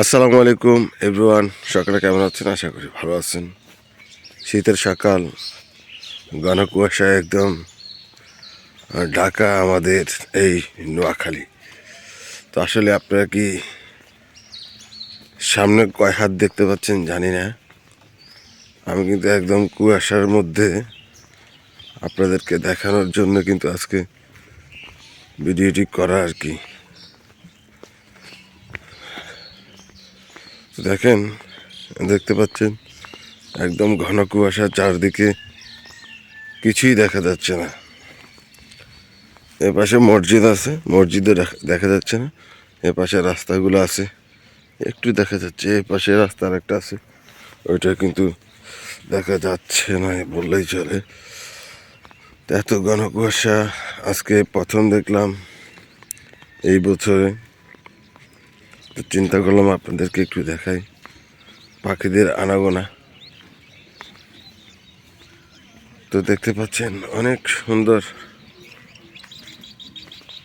আসসালামু আলাইকুম এভরিওয়ান সকালে কেমন আছেন? আশা করি ভালো আছেন। শীতের সকাল, ঘন কুয়াশায় একদম ঢাকা আমাদের এই নোয়াখালী। তো আসলে আপনারা কি সামনে কয় হাত দেখতে পাচ্ছেন জানি না। আমি কিন্তু একদম কুয়াশার মধ্যে আপনাদেরকে দেখানোর জন্য কিন্তু আজকে ভিডিওটি করা আর কি। দেখেন, দেখতে পাচ্ছেন? একদম ঘন কুয়াশা চারদিকে কিছুই দেখা যাচ্ছে না। এ পাশে মসজিদ আছে মসজিদে দেখা- যাচ্ছে না। এ পাশে রাস্তাগুলো আছে, একটু দেখা যাচ্ছে। এ পাশে রাস্তা একটা আছে, ওইটা কিন্তু দেখা যাচ্ছে না বললেই চলে। এত ঘন কুয়াশা, আজকে প্রথম দেখলাম এই বছরে। তো চিন্তা করলাম আপনাদেরকে একটু দেখাই। পাখিদের আনাগোনা। তো দেখতে পাচ্ছেন, অনেক সুন্দর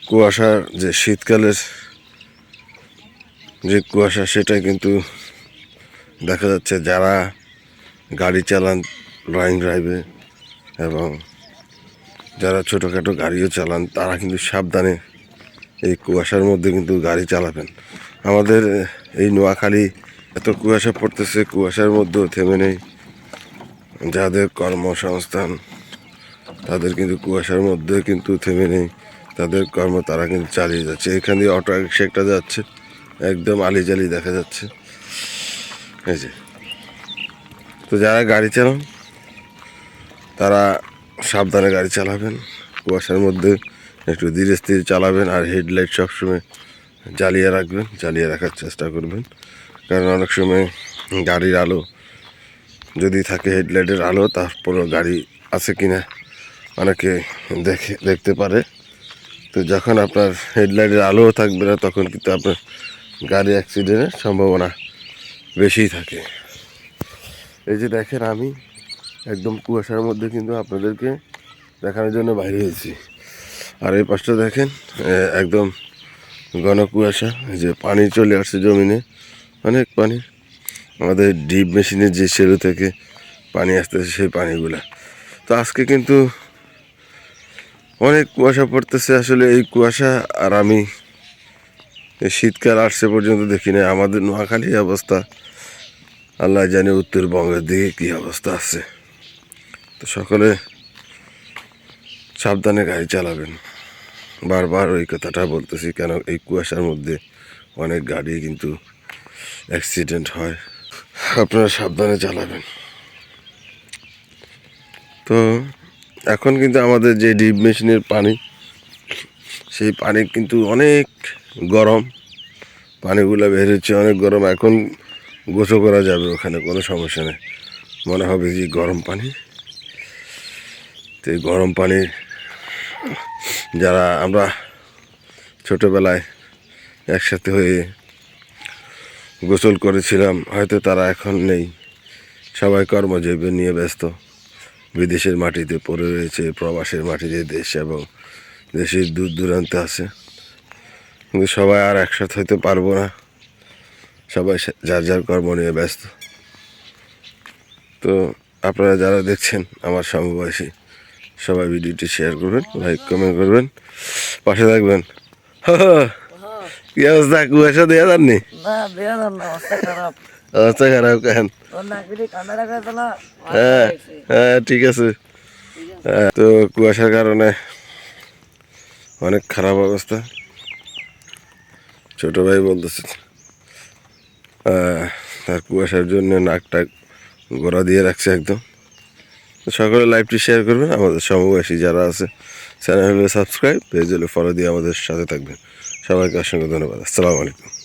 কুয়াশার যে শীতকালের যে কুয়াশা, সেটা কিন্তু দেখা যাচ্ছে যারা গাড়ি চালান লং ড্রাইভে এবং যারা ছোটোখাটো গাড়িও চালান, তারা কিন্তু সাবধানে এই কুয়াশার মধ্যে কিন্তু গাড়ি চালাবেন। আমাদের এই নোয়াখালী, এত কুয়াশা পড়তেছে, কুয়াশার মধ্যেও থেমে নেই। যাদের কর্মসংস্থান, তাদের কিন্তু কুয়াশার মধ্যে কিন্তু থেমে নেই। তাদের কর্ম, তারা কিন্তু চালিয়ে যাচ্ছে। এখান দিয়ে অটো রিক্সা একটা যাচ্ছে, একদম আলি জালি দেখা যাচ্ছে। এই যে। তো যারা গাড়ি চালান, তারা সাবধানে গাড়ি চালাবেন। কুয়াশার মধ্যে একটু ধীরে স্থির চালাবেন আর হেডলাইট সবসময় জ্বালিয়ে রাখবেন, জ্বালিয়ে রাখার চেষ্টা করবেন। কারণ অনেক সময় গাড়ির আলো যদি থাকে হেডলাইটের আলো, তারপরও গাড়ি আছে কিনা অনেকে দেখে, দেখতে পারে। তো যখন আপনার হেডলাইটের আলোও থাকবে না, তখন কিন্তু আপনার গাড়ি অ্যাক্সিডেন্টের সম্ভাবনা বেশিই থাকে। এই যে দেখেন আমি একদম কুয়াশার মধ্যে কিন্তু আপনাদেরকে দেখানোর জন্য বাইরে হয়েছি। আর এই পাশটা দেখেন একদম ঘন কুয়াশা যে পানি চলে আসছে জমিনে, অনেক পানি। আমাদের ডিপ মেশিনের যে সেরু থেকে পানি আসতেছে সেই পানিগুলা। তো আজকে কিন্তু অনেক কুয়াশা পড়তেছে। আসলে এই কুয়াশা আর আমি শীতকাল আসছে পর্যন্ত দেখি না আমাদের নোয়াখালী অবস্থা, আল্লাহ জানে উত্তরবঙ্গের দিকে কী অবস্থা আছে। তো সকলে সাবধানে গাড়ি চালাবেন। বারবার ওই কথাটা বলতেছি, কেন এই কুয়াশার মধ্যে অনেক গাড়ি কিন্তু অ্যাক্সিডেন্ট হয়। আপনারা সাবধানে চালাবেন। তো এখন কিন্তু আমাদের যে ডিপ মেশিনের পানি, সেই পানি কিন্তু অনেক গরম। পানিগুলো বের হচ্ছে, অনেক গরম। এখন গোসল করা যাবে ওখানে, কোনো সমস্যা নেই। মনে হবে যে গরম পানি। তো এই গরম পানি যারা আমরা ছোটোবেলায় একসাথে হয়ে গোসল করেছিলাম, হয়তো তারা এখন নেই। সবাই কর্মজীবী নিয়ে ব্যস্ত। বিদেশের মাটিতে পড়ে রয়েছে, প্রবাসের মাটিতে দেশ এবং দেশের দূর দূরান্তে আছে। কিন্তু সবাই আর একসাথে হইতে পারব না। সবাই যার যার কর্ম নিয়ে ব্যস্ত। তো আপনারা যারা দেখছেন, আমার সমবয়সী সবাই ভিডিওটি শেয়ার করবেন লাইক কমেন্ট করবেন পাশে থাকবেন। কি অবস্থা কুয়াশা দেওয়া যাননি অবস্থা খারাপ। কেন? হ্যাঁ হ্যাঁ ঠিক আছে। হ্যাঁ, তো কুয়াশার কারণে অনেক খারাপ অবস্থা। ছোট ভাই বলতেছে তার কুয়াশার জন্য নাকটা গোড়া দিয়ে রাখছে একদম। সকলে লাইভটি শেয়ার করবেন, আমাদের সমবয়সী যারা আছে চ্যানেল সাবস্ক্রাইব পেজ হলে ফলো দিয়ে আমাদের সাথে থাকবেন। সবাইকে অসংখ্য ধন্যবাদ। আসসালামু আলাইকুম।